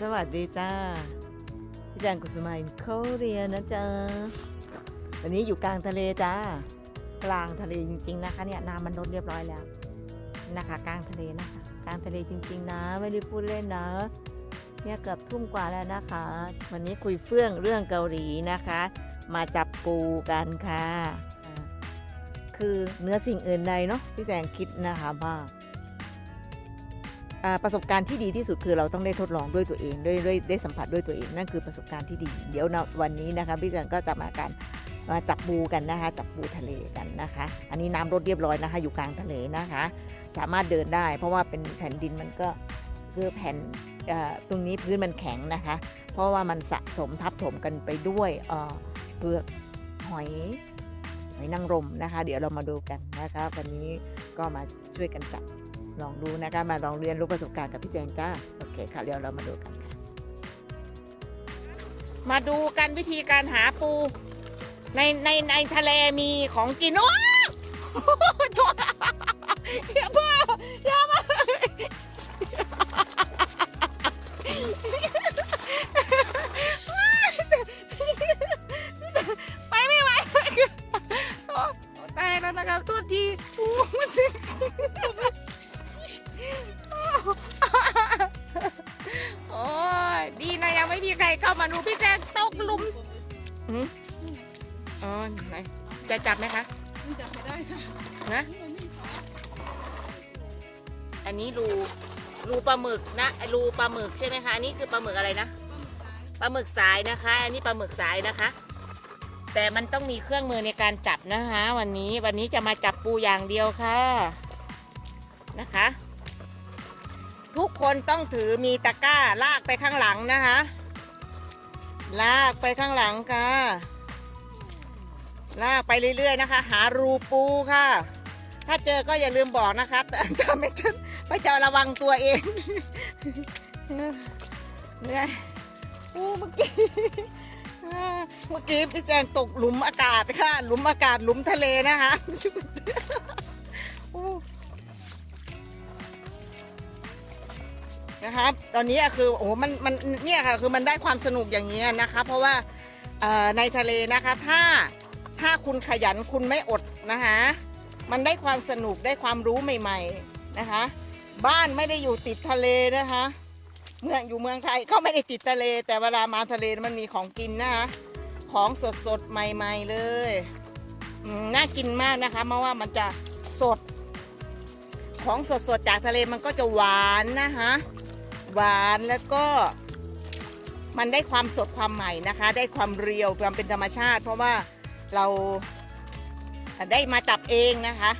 สวัสดีจ้าพี่แจงกุสุมาอินโคเรียนะจ๊ะวันนี้อยู่กลางทะเลจ้ากลางทะเลจริง ๆ นะคะ เนี่ยน้ำมันลดเรียบร้อยแล้วนะคะ กลางทะเลนะคะกลางทะเลจริง ๆ นะ ไม่ได้พูดเล่นนะ เนี่ยเกือบทุ่มกว่าแล้วนะคะ วันนี้คุยเฟื่องเรื่องเกาหลีนะคะ มาจับปูกันค่ะ คือเนื้อสิ่งอื่นใดเนาะพี่แจงคิดนะคะว่า ประสบการณ์ที่ดีที่สุดคือเราต้องได้ทดลองด้วยตัวเองด้วยด้วยได้สัมผัสด้วยตัวเองนั่นคือประสบการณ์ที่ดี เดี๋ยววันนี้นะคะพี่แจงก็จะมาการมาจับปูกันนะคะจับปูทะเลกันนะคะ อันนี้น้ำลดเรียบร้อยนะคะ อยู่กลางทะเลนะคะ สามารถเดินได้ เพราะว่าเป็นแผ่นดินมันก็คือแผ่นตรงนี้พื้นมันแข็งนะคะ เพราะว่ามันสะสมทับถมกันไปด้วยเอ่อเปลือกหอยหอยนางรมนะคะ เดี๋ยวเรามาดูกันนะคะวันนี้ก็มาช่วยกันจับ ลองดูนะคะมาลองเรียนรู้ประสบการณ์กับพี่แจงจ้าโอเคค่ะเดี๋ยวเรามาดูกันค่ะ มาดูกันวิธีการหาปู ในในในทะเลมีของกินโอ้ จะจับไหมคะมันจับไม่ได้ค่ะนะมันไม่ขาอันนี้รูรูปลาหมึกนะรูปลาหมึกใช่ไหมคะอันนี้คือปลาหมึกอะไรนะปลาหมึกซ้ายปลาหมึกสายนะคะ อันนี้ปลาหมึกสายนะคะ แต่มันต้องมีเครื่องมือในการจับนะคะ วันนี้วันนี้จะมาจับปูอย่างเดียวค่ะนะคะ ทุกคนต้องถือมีตะกร้าลากไปข้างหลังนะคะ ลากไปข้างหลังค่ะ ลากไปเรื่อย ๆ นะคะ หารูปูค่ะ ถ้าเจอก็อย่าลืมบอกนะคะแต่ถ้าไม่เจอไปจะระวังตัวเองเนี่ยโอ้เมื่อกี้เมื่อกี้พี่แจงตกหลุมอากาศค่ะ หลุมอากาศหลุมทะเลนะคะนะครับ ตอนนี้คือโอ้มันมันเนี่ยค่ะคือมันได้ความสนุกอย่างนี้นะคะ เพราะว่าในทะเลนะคะถ้า ถ้าคุณขยันคุณไม่อดนะคะ มันได้ความสนุกได้ความรู้ใหม่ ๆนะคะ บ้านไม่ได้อยู่ติดทะเลนะคะ เมืองอยู่เมืองไทยก็ไม่ได้ติดทะเล แต่เวลามาทะเลมันมีของกินนะคะ ของสดสดใหม่ ๆเลยน่ากินมากนะคะ เพราะว่ามันจะสด ของสดสดจากทะเลมันก็จะหวานนะคะหวานแล้วก็มันได้ความสดความใหม่นะคะ ได้ความเรียวความเป็นธรรมชาติ เพราะว่า เราได้มาจับเองนะคะ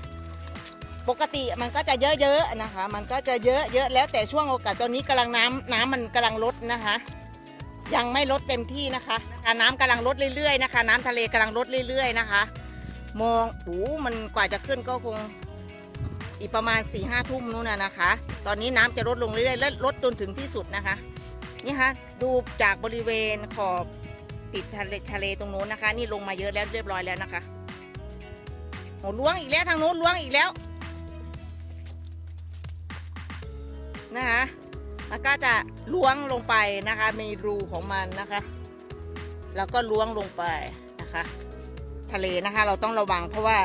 ปกติมันก็จะเยอะๆนะคะ มันก็จะเยอะเยอะแล้วแต่ช่วงโอกาสตอนนี้กำลังน้ำน้ำมันกำลังลดนะคะ ยังไม่ลดเต็มที่นะคะนะคะน้ำกำลังลดเรื่อยๆนะคะ น้ำทะเลกำลังลดเรื่อยๆนะคะ มองโอ้มันกว่าจะขึ้นก็คงอีกประมาณ4ี่ห้าทุ่มนู้นนะนะคะ ตอนนี้น้ำจะลดลงเรื่อยๆและลดจนถึงที่สุดนะคะ นี่ค่ะดูจากบริเวณขอบ ติดทะเลทะเลตรงโน้นนะคะ นี่ลงมาเยอะแล้วเรียบร้อยแล้วนะคะโอ้ล้วงอีกแล้วทางโน้นล้วงอีกแล้วนะคะมันก็จะล้วงลงไปนะคะ มีรูของมันนะคะ แล้วก็ล้วงลงไปนะคะ ทะเลนะคะ เราต้องระวังเพราะว่า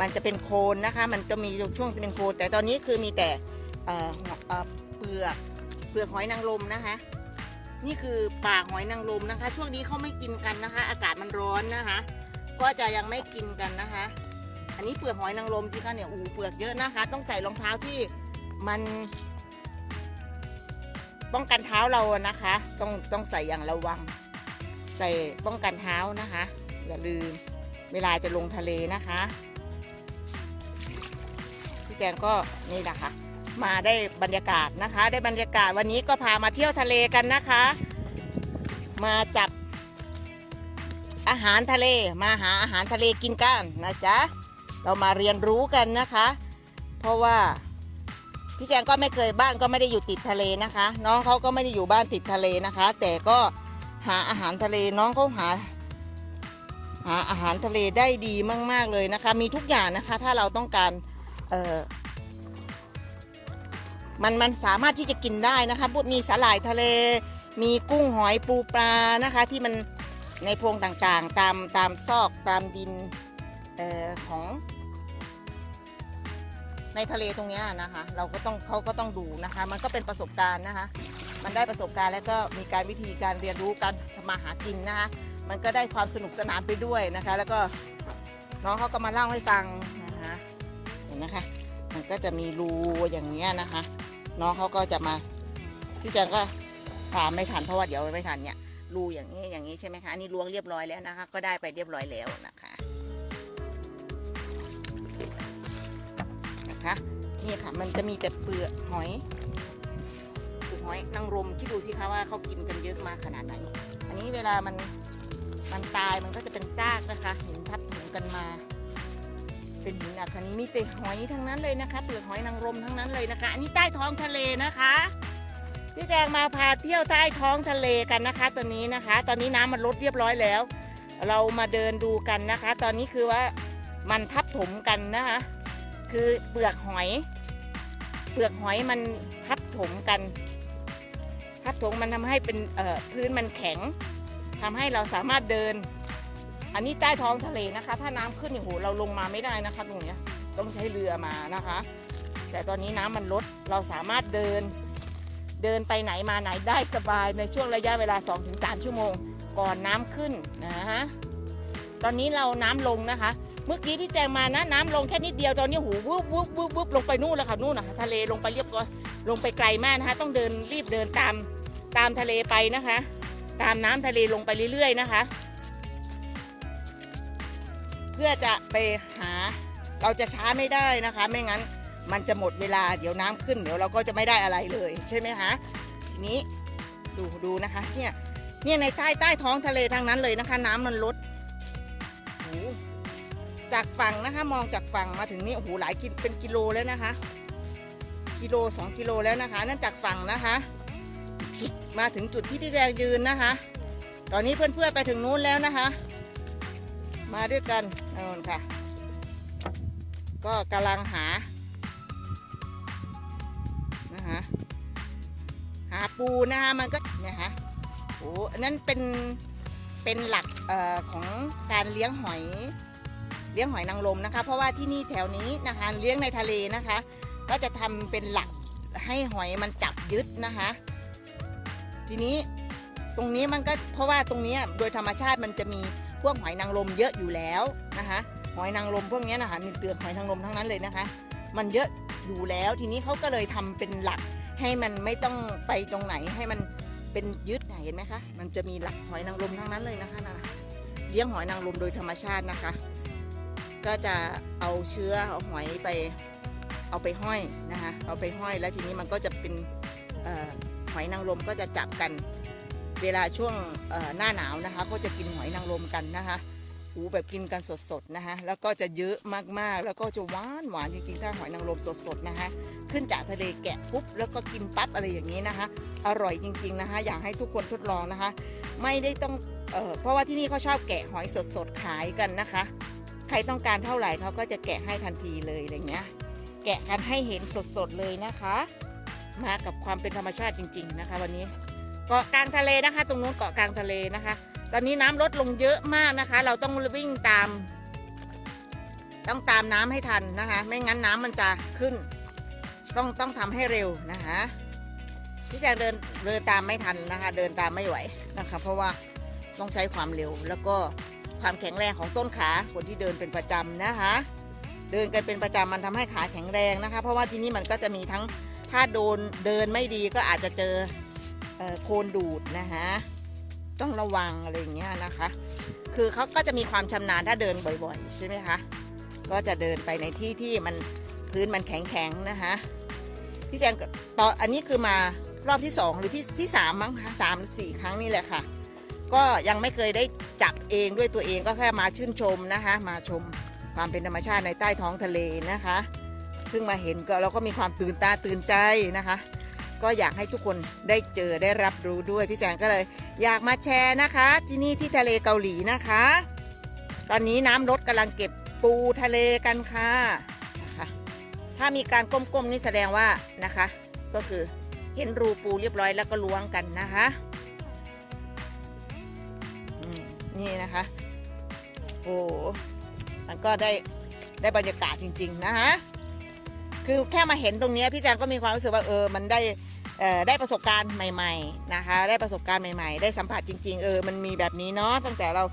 มันจะเป็นโคลนนะคะ มันจะมีช่วงเป็นโคลนแต่ตอนนี้คือมีแต่เเเปลือกเปลือกหอยนางรมนะคะ นี่คือป่าหอยนางรมนะคะ ช่วงนี้เขาไม่กินกันนะคะ อากาศมันร้อนนะคะ ก็จะยังไม่กินกันนะคะ อันนี้เปลือกหอยนางรมสิคะเนี่ยอูเปลือกเยอะนะคะ ต้องใส่รองเท้าที่มัน ป้องกันเท้าเรานะคะ ต้องต้องใส่อย่างระวัง ใส่ป้องกันเท้านะคะ อย่าลืมเวลาจะลงทะเลนะคะพี่แจนก็นี่นะคะ มาได้บรรยากาศนะคะ ได้บรรยากาศวันนี้ก็พามาเที่ยวทะเลกันนะคะ มาจับอาหารทะเลมาหาอาหารทะเลกินกันนะจ๊ะเรามาเรียนรู้กันนะคะ เพราะว่าพี่แจงก็ไม่เคยบ้านก็ไม่ได้อยู่ติดทะเลนะคะ น้องเขาก็ไม่ได้อยู่บ้านติดทะเลนะคะ แต่ก็หาอาหารทะเลน้องเขาหา หาอาหารทะเลได้ดีมาก ๆเลยนะคะ มีทุกอย่างนะคะ ถ้าเราต้องการเอ่อ มันมันสามารถที่จะกินได้นะคะพวกมีสาหร่ายทะเล มีกุ้งหอยปูปลานะคะ ที่มันในโพรงต่างๆ ตามตามซอกตามดินเออของ ในทะเลตรงนี้นะคะ เราก็ต้องเขาก็ต้องดูนะคะ มันก็เป็นประสบการณ์นะคะ มันได้ประสบการณ์แล้วก็มีการวิธีการเรียนรู้การทำมาหากินนะคะมันก็ได้ความสนุกสนานไปด้วยนะคะ แล้วก็น้องเขาก็มาเล่าให้ฟังนะคะเห็นนะคะมันก็จะมีรูอย่างเงี้ยนะคะ น้องเขาก็จะมาพี่แจงก็ตามไม่ทันเพราะว่าเดี๋ยวไม่ทันเนี่ยรูอย่างนี้อย่างนี้ใช่ไหมคะอันนี้ล้วงเรียบร้อยแล้วนะคะ ก็ได้ไปเรียบร้อยแล้วนะคะนะคะนี่ค่ะมันจะมีแต่เปลือกหอยเปลือกหอยนางรมที่ดูสิคะว่าเขากินกันเยอะมากขนาดไหน อันนี้เวลามันมันตายมันก็จะเป็นซากนะคะหินทับถมกันมา เป็นหินอัคนีมีแต่หอยทั้งนั้นเลยนะคะเปลือกหอยนางรมทั้งนั้นเลยนะคะ อันนี้ใต้ท้องทะเลนะคะพี่แจงมาพาเที่ยวใต้ท้องทะเลกันนะคะ ตอนนี้นะคะ ตอนนี้น้ำมันลดเรียบร้อยแล้ว เรามาเดินดูกันนะคะ ตอนนี้คือว่ามันทับถมกันนะคะ คือเปลือกหอย เปลือกหอยมันทับถมกัน ทับถมมันทำให้เป็นพื้นมันแข็งทำให้เราสามารถเดิน อันนี้ใต้ท้องทะเลนะคะ ถ้าน้ำขึ้นโอ้โหเราลงมาไม่ได้นะคะ ตรงเนี้ยต้องใช้เรือมานะคะ แต่ตอนนี้น้ำมันลดเราสามารถเดิน เดินไปไหนมาไหนได้สบายในช่วงระยะเวลา 2-3 ชั่วโมง ก่อนน้ำขึ้นนะฮะตอนนี้เราน้ำลงนะคะ เมื่อกี้พี่แจงมานะน้ำลงแค่นิดเดียวตอนนี้หูวุบวุบวุบวุบลงไปนู่นแล้วค่ะนู่นนะคะทะเลลงไปเรียบร้อยลงไปไกลมากนะคะ ต้องเดินรีบเดินตามตามทะเลไปนะคะ ตามน้ำทะเลลงไปเรื่อยๆนะคะ เพื่อจะไปหาเราจะช้าไม่ได้นะคะ ไม่งั้นมันจะหมดเวลาเดี๋ยวน้ำขึ้นเดี๋ยวเราก็จะไม่ได้อะไรเลยใช่ไหมคะทีนี้ดูดูนะคะเนี่ยเนี่ยในใต้ใต้ท้องทะเลทางนั้นเลยนะคะ น้ำมันลดจากฝั่งนะคะมองจากฝั่งมาถึงนี่โอ้โหหลายกิเป็นกิโลแล้วนะคะ กิโลสองกิโลแล้วนะคะ นั่นจากฝั่งนะคะมาถึงจุดที่พี่แจงยืนนะคะ ตอนนี้เพื่อนๆไปถึงนู้นแล้วนะคะ มาด้วยกันนนค่ะ ก็กำลังหานะคะหาปูนะคะมันก็เนี่ยฮะโอ้นนั้นเป็นเป็นหลักออของการเลี้ยงหอยเลี้ยงหอยนางรมนะคะ เพราะว่าที่นี่แถวนี้นะคะเลี้ยงในทะเลนะคะ ก็จะทำเป็นหลักให้หอยมันจับยึดนะคะ ทีนี้ตรงนี้มันก็เพราะว่าตรงนี้โดยธรรมชาติมันจะมี พวกหอยนางรมเยอะอยู่แล้วนะคะหอยนางรมพวกนี้นะคะมีเปลือกหอยนางรมทั้งนั้นเลยนะคะ มันเยอะอยู่แล้วทีนี้เขาก็เลยทำเป็นหลักให้มันไม่ต้องไปตรงไหนให้มันเป็นยึดเห็นไหมคะมันจะมีหลักหอยนางรมทั้งนั้นเลยนะคะนะเลี้ยงหอยนางรมโดยธรรมชาตินะคะ ก็จะเอาเชื้อเอาหอยไปเอาไปห้อยนะคะเอาไปห้อยแล้วทีนี้มันก็จะเป็นออหอยนางรมก็จะจับกัน เวลาช่วงหน้าหนาวนะคะ ก็จะกินหอยนางรมกันนะคะหูแบบกินกันสดๆนะคะแล้วก็จะเยอะมากๆ แล้วก็จะหวานหวานจริงๆถ้าหอยนางรมสดๆนะคะ ขึ้นจากทะเลแกะปุ๊บแล้วก็กินปั๊บอะไรอย่างนี้นะคะ อร่อยจริงๆนะคะ อยากให้ทุกคนทดลองนะคะ ไม่ได้ต้องเออเพราะว่าที่นี่เขาชอบแกะหอยสดๆขายกันนะคะ ใครต้องการเท่าไหร่เขาก็จะแกะให้ทันทีเลยอะไรเงี้ย แกะกันให้เห็นสดๆเลยนะคะ มากับความเป็นธรรมชาติจริง ๆ นะคะ วันนี้ เกาะกลางทะเลนะคะ ตรงนู้นเกาะกลางทะเลนะคะ ตอนนี้น้ำลดลงเยอะมากนะคะ เราต้องวิ่งตาม ต้องตามน้ำให้ทันนะคะ ไม่งั้นน้ำมันจะขึ้น ต้องต้องทำให้เร็วนะคะพี่จงเดินเดินตามไม่ทันนะคะ เดินตามไม่ไหวนะคะ เพราะว่าต้องใช้ความเร็วแล้วก็ความแข็งแรงของต้นขาคนที่เดินเป็นประจำนะคะ เดินกันเป็นประจำมันทำให้ขาแข็งแรงนะคะ เพราะว่าที่นี่มันก็จะมีทั้งถ้าโดนเดินไม่ดีก็อาจจะเจอ โคลนดูดนะคะต้องระวังอะไรอย่างเงี้ยนะคะ คือเขาก็จะมีความชำนาญถ้าเดินบ่อยๆ ใช่ไหมคะ ก็จะเดินไปในที่ที่มันพื้นมันแข็งๆนะคะพี่แจนก็ตอนอันนี้คือมารอบที่สองหรือที่ที่สามมั้งคะสามสี่ครั้งนี่แหละค่ะ ก็ยังไม่เคยได้จับเองด้วยตัวเองก็แค่มาชื่นชมนะคะ มาชมความเป็นธรรมชาติในใต้ท้องทะเลนะคะ เพิ่งมาเห็นก็เราก็มีความตื่นตาตื่นใจนะคะ ก็อยากให้ทุกคนได้เจอได้รับรู้ด้วยพี่แจงก็เลย อยากมาแชร์นะคะ ที่นี่ที่ทะเลเกาหลีนะคะ ตอนนี้น้ำลดกำลังเก็บปูทะเลกันค่ะนะคะถ้ามีการก้มๆนี่แสดงว่านะคะ ก็คือเห็นรูปูเรียบร้อยแล้วก็ล้วงกันนะคะนี่นะคะ โอ้มันก็ได้ได้บรรยากาศจริง ๆ นะคะคือแค่มาเห็นตรงนี้พี่แจงก็มีความรู้สึกว่าเออ มันได้ ได้ประสบการณ์ใหม่ ๆนะคะ ได้ประสบการณ์ใหม่ ๆ ได้สัมผัสจริง ๆ เออ มันมีแบบนี้เนาะตั้งแต่เรา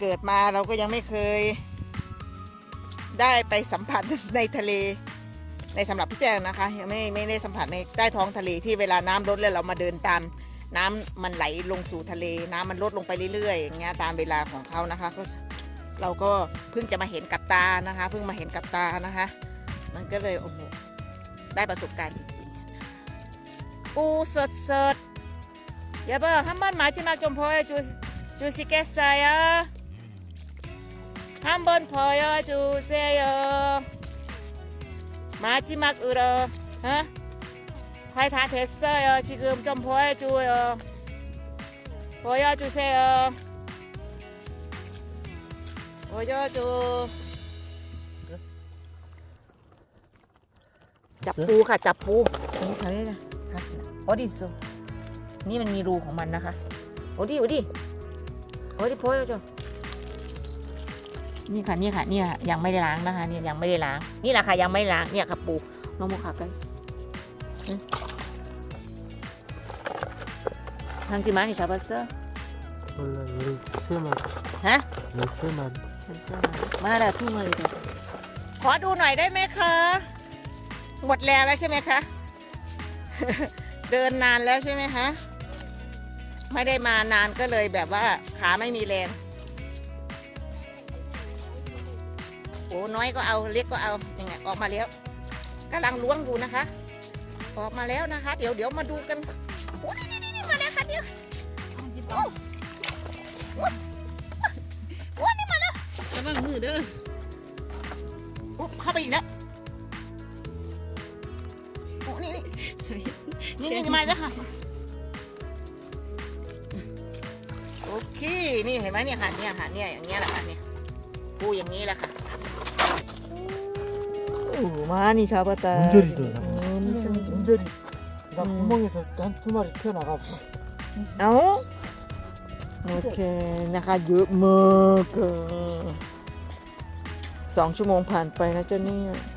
เกิดมาเราก็ยังไม่เคย ได้ไปสัมผัสในทะเลในสำหรับพี่แจงนะคะยังไม่ไม่ได้สัมผัสในใต้ท้องทะเลที่เวลาน้ำลดแล้วเรามาเดินตามน้ำมันไหลลงสู่ทะเล น้ำมันลดลงไปเรื่อยๆอย่างเงี้ยตามเวลาของเขานะคะก็เราก็เพิ่งจะมาเห็นกับตานะคะ เพิ่งมาเห็นกับตานะคะ มันก็เลยโอ้โหได้ประสบการณ์จริงๆ ปูสดสดๆอย่าเบิ่งห้ามบ้านหมาจิมาจมพอยจูจูซิเกสายะห้ามบนพอยจูเซย마지막 으로 어? 거의 다 됐어요. 지금 좀 보여줘요. 보여주세요. 보여줘. จับปูค่ะ จับปูนี่ใช่ไหมคะ โอดิสนี่มันมีรูของมันนะคะโอดิโอดิโอดิโพยจ้ะนี่ค่ะนี่ค่ะเนี่ยยังไม่ได้ล้างนะคะเนี่ยยังไม่ได้ล้าง นี่แหละค่ะยังไม่ได้ล้างเนี่ยค่ะปูน้องโมค่ะกันทางจิมานี่ชาบัสเซอร์ 몰라 우리 세만 ฮะ 내 세만 บัสเซอร์มาแล้วทุ่มมาเลยจ้ะ ขอดูหน่อยได้ไหมคะ หมดแรงแล้วใช่ไหมคะ เดินนานแล้วใช่ไหมคะไม่ได้มานานก็เลยแบบว่าขาไม่มีแรงโอ้น้อยก็เอาเล็กก็เอายังไงออกมาแล้วกำลังล้วงอยู่นะคะ ออกมาแล้วนะคะ เดี๋ยวเดี๋ยวมาดูกันโอ้นี่นี่นี่มาแล้วค่ะเดี๋ยวโอ้โอ้นี่มาแล้วระวังมือเด้อโอ้เข้าไปอีกแล้ว นี่นี่ ใส่ นี่นี่มาแล้วค่ะ โอเค นี่เห็นไหมเนี่ยค่ะเนี่ยค่ะเนี่ยอย่างเงี้ยแหละค่ะเนี่ยปูอย่างนี้แหละค่ะ โอ้มานี่ชาบัตตา 문절이도 나. อืม 문절이 나 음. 구멍에서 한 두 마리 튀어나가 เอาโอเคนะคะเยอะมากอะสองชั่วโมงผ่านไปนะเจ้าเนี่ย โอเค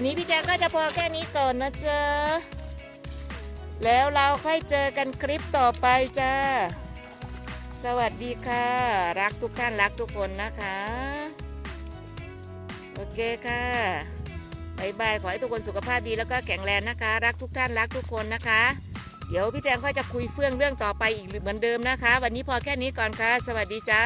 วันนี้พี่แจ๊คก็จะพอแค่นี้ก่อนนะเจ๊ะแล้วเราค่อยเจอกันคลิปต่อไปจ้า สวัสดีค่ะ รักทุกท่านรักทุกคนนะคะ โอเคค่ะบายบายขอให้ทุกคนสุขภาพดีแล้วก็แข็งแรงนะคะ รักทุกท่านรักทุกคนนะคะ เดี๋ยวพี่แจงก็จะคุยเฟื่องเรื่องต่อไปอีกเหมือนเดิมนะคะ วันนี้พอแค่นี้ก่อนค่ะ สวัสดีจ้า